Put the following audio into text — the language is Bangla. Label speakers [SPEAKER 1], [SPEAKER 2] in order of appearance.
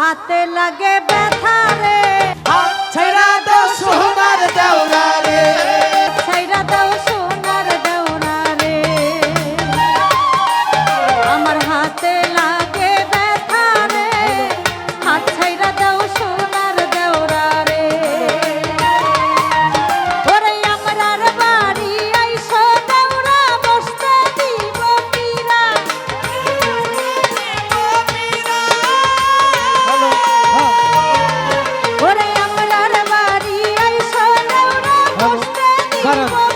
[SPEAKER 1] হাতে লাগে ব্যথা রে। Para.